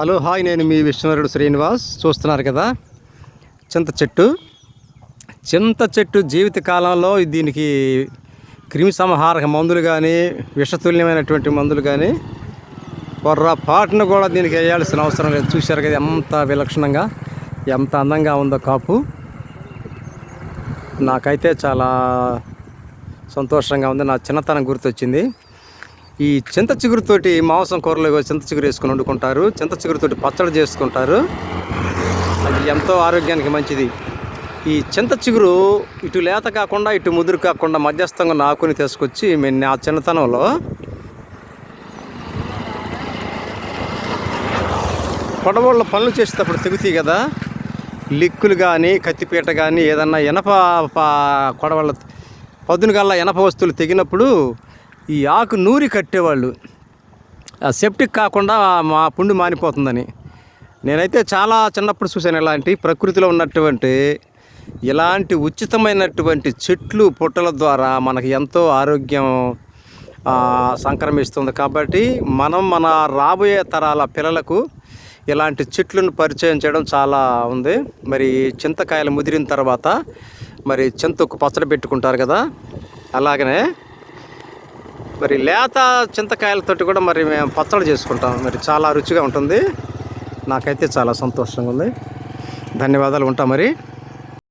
Hello hi నేను మీ విష్ణువరుడు శ్రీనివాస్. చూస్తున్నారు కదా? చింత చెట్టు. చింత చెట్టు జీవిత కాలంలో దీనికి క్రిమి సంహారక మందులు కానీ విషతుల్యమైనటువంటి మందులు కానీ పొర్రపాటును కూడా దీనికి వేయాల్సిన అవసరం లేదు. చూశారు కదా ఎంత విలక్షణంగా ఎంత అందంగా ఉందో కాపు. నాకైతే చాలా సంతోషంగా ఉంది. నా చిన్నతనం గుర్తొచ్చింది. ఈ చింత చిగురుతోటి మాంసం కూరలో చింత చిగురు వేసుకుని వండుకుంటారు. చింత చిగురుతోటి పచ్చడి చేసుకుంటారు. అది ఎంతో ఆరోగ్యానికి మంచిది. ఈ చింత చిగురు ఇటు లేత కాకుండా ఇటు ముదురు కాకుండా మధ్యస్థంగా నాకుని తీసుకొచ్చి మేము నా చిన్నతనంలో పొడవుళ్ళ పనులు చేసేటప్పుడు తెగుతాయి కదా. లిక్కులు కానీ కత్తిపీట కానీ ఏదన్నా ఎనప కొడవళ్ళ పొద్దున కల్లా ఎనప వస్తువులు తెగినప్పుడు ఈ ఆకు నూరి కట్టేవాళ్ళు. ఆ సెప్టిక్ కాకుండా మా పుండు మానిపోతుందని. నేనైతే చాలా చిన్నప్పుడు చూశాను ఇలాంటి ప్రకృతిలో ఉన్నటువంటి ఇలాంటి ఉచితమైనటువంటి చెట్లు పుట్టల ద్వారా మనకి ఎంతో ఆరోగ్యం సంక్రమిస్తుంది. కాబట్టి మనం మన రాబోయే తరాల పిల్లలకు ఇలాంటి చెట్లను పరిచయం చేయడం చాలా ఉంది. మరి చింతకాయలు ముదిరిన తర్వాత మరి చింతకు పచ్చడి పెట్టుకుంటారు కదా అలాగనే మరి లేత చింతకాయలతోటి కూడా మరి మేము పచ్చడి చేసుకుంటాం. మరి చాలా రుచిగా ఉంటుంది. నాకైతే చాలా సంతోషంగా ఉంది. ధన్యవాదాలు ఉంటాం మరి.